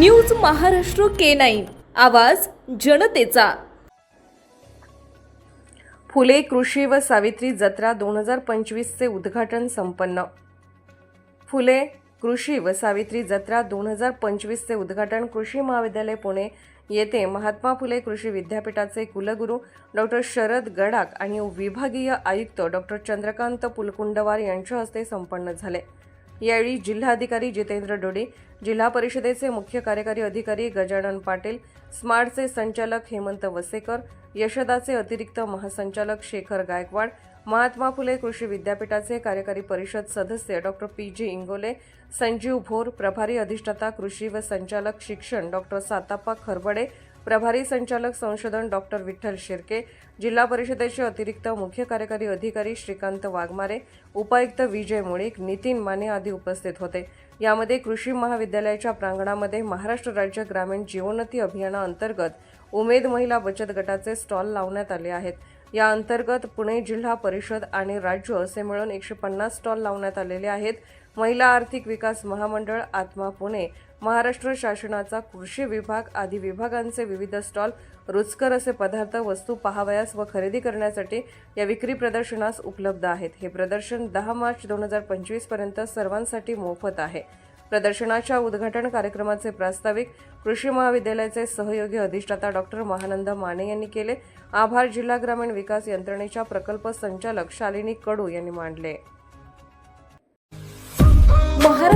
News Maharashtra K nine. आवाज जनतेचा. फुले कृषी व सावित्री जत्रा दोन हजार पंचवीसचे उद्घाटन संपन्न. फुले कृषी व सावित्री जत्रा दोन हजार पंचवीसचे उद्घाटन कृषी महाविद्यालय पुणे येथे महात्मा फुले कृषी विद्यापीठाचे कुलगुरू डॉक्टर शरद गडाख आणि विभागीय आयुक्त डॉक्टर चंद्रकांत पुलकुंडवार यांच्या हस्ते संपन्न झाले. यावेळी जिल्हाधिकारी जितेंद्र डोडे जिल्हा परिषदेचे मुख्य कार्यकारी अधिकारी गजानन पाटील स्मार्टचे संचालक हेमंत वसेकर यशदाचे अतिरिक्त महासंचालक शेखर गायकवाड महात्मा फुले कृषी विद्यापीठाचे कार्यकारी परिषद सदस्य doctor P G Ingole Sanjeev Bhor प्रभारी अधिष्ठाता कृषी व संचालक शिक्षण डॉक्टर साताप्पा खरबडे प्रभारी संचालक संशोधन डॉक्टर विठ्ठल शिर्के जिल्हा परिषदेचे अतिरिक्त मुख्य कार्यकारी अधिकारी श्रीकांत वाघमारे उपायुक्त विजय मुळीक नितीन माने आदी उपस्थित होते. यामध्ये कृषी महाविद्यालयाच्या प्रांगणामध्ये महाराष्ट्र राज्य ग्रामीण जीवोन्नती अभियानाअंतर्गत उमेद महिला बचत गटाचे स्टॉल लावण्यात आले आहेत. या अंतर्गत पुणे जिल्हा परिषद आणि राज्य असे मिळून एकशे पन्नास स्टॉल लावण्यात आलेले आहेत. महिला आर्थिक विकास महामंडळ आत्मा पुणे महाराष्ट्र शासनाचा कृषी विभाग आदी विभागांचे विविध स्टॉल रुचकर असे पदार्थ वस्तू पाहावयास व खरेदी करण्यासाठी या विक्री प्रदर्शनास उपलब्ध आहेत. हे प्रदर्शन दहा मार्च दोन हजार पंचवीसपर्यंत सर्वांसाठी मोफत आहे. प्रदर्शनाच्या उद्घाटन कार्यक्रमाचे प्रास्ताविक कृषी महाविद्यालयाचे सहयोगी अधिष्ठाता डॉक्टर महानंद माने यांनी केले. आभार जिल्हा ग्रामीण विकास यंत्रणेच्या प्रकल्प संचालक शालिनी कडू यांनी मांडले.